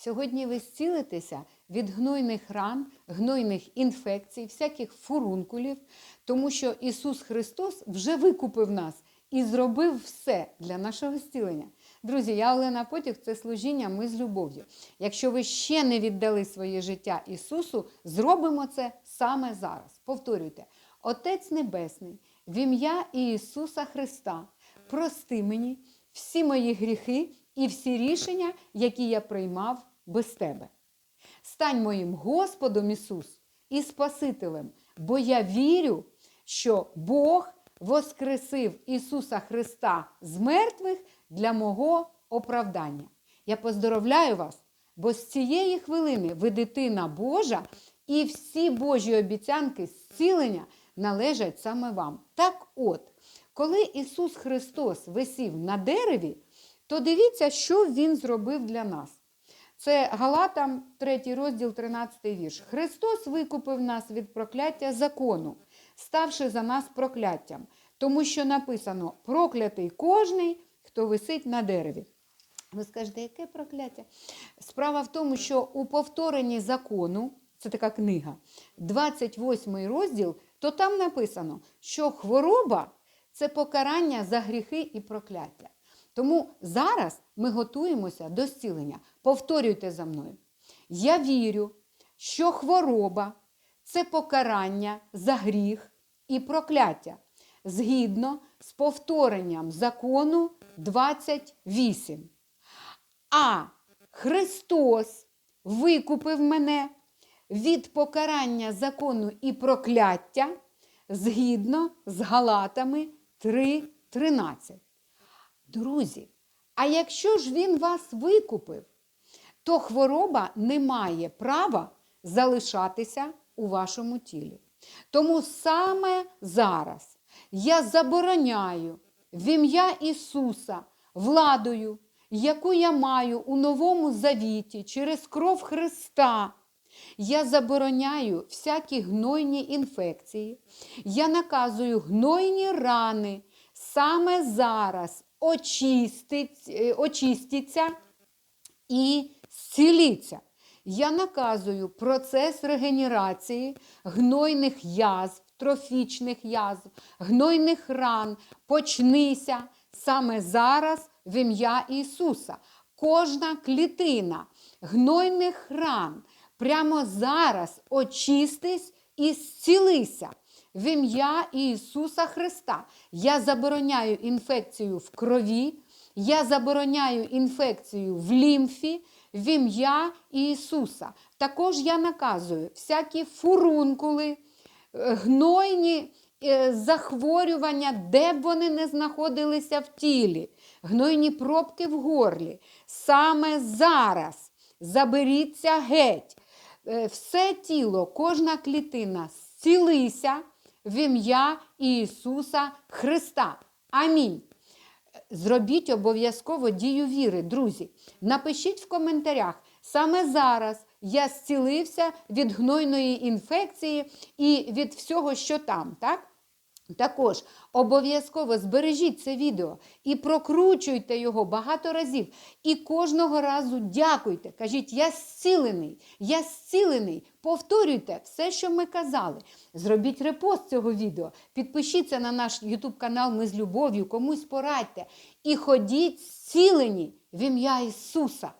Сьогодні ви зцілитеся від гнойних ран, гнойних інфекцій, всяких фурункулів, тому що Ісус Христос вже викупив нас і зробив все для нашого зцілення. Друзі, я Олена Потік, це служіння ми з любов'ю. Якщо ви ще не віддали своє життя Ісусу, зробимо це саме зараз. Повторюйте, Отець Небесний, в ім'я Ісуса Христа, прости мені всі мої гріхи і всі рішення, які я приймав без тебе. Стань моїм Господом Ісус і Спасителем, бо я вірю, що Бог воскресив Ісуса Христа з мертвих для мого оправдання. Я поздоровляю вас, бо з цієї хвилини ви дитина Божа, і всі Божі обіцянки зцілення належать саме вам. Так от, коли Ісус Христос висів на дереві, то дивіться, що Він зробив для нас. Це Галатам, 3 розділ, 13 вірш. Христос викупив нас від прокляття закону, ставши за нас прокляттям, тому що написано: проклятий кожний, хто висить на дереві. Ви скажете, яке прокляття? Справа в тому, що у повторенні закону, це така книга, 28 розділ, то там написано, що хвороба це покарання за гріхи і прокляття. Тому зараз ми готуємося до зцілення. Повторюйте за мною. Я вірю, що хвороба це покарання за гріх і прокляття згідно з повторенням закону 28. А Христос викупив мене від покарання закону і прокляття згідно з Галатами 3.13. Друзі, а якщо ж він вас викупив, то хвороба не має права залишатися у вашому тілі. Тому саме зараз я забороняю в ім'я Ісуса владою, яку я маю у новому завіті через кров Христа. Я забороняю всякі гнойні інфекції. Я наказую гнойні рани саме зараз очистить, е, очистіться і зціліться. Я наказую процес регенерації гнойних язв, трофічних язв, гнойних ран. Почнися саме зараз в ім'я Ісуса. Кожна клітина гнойних ран прямо зараз очистись і зцілися. В ім'я Ісуса Христа. Я забороняю інфекцію в крові, я забороняю інфекцію в лімфі в ім'я Ісуса. Також я наказую всякі фурункули, е, гнойні е, захворювання, де б вони не знаходилися в тілі, гнойні пробки в горлі. Саме зараз заберіться геть. Е, Все тіло, кожна клітина зцілися в ім'я Ісуса Христа. Амінь. Зробіть обов'язково дію віри, друзі. Напишіть в коментарях, саме зараз я зцілився від гнойної інфекції і від всього, що там. так? Також обов'язково збережіть це відео і прокручуйте його багато разів. І кожного разу дякуйте. Кажіть, я зцілений, я зцілений. Повторюйте все, що ми казали. Зробіть репост цього відео, підпишіться на наш YouTube канал Ми з любов'ю, комусь порадьте. І ходіть зцілені в ім'я Ісуса.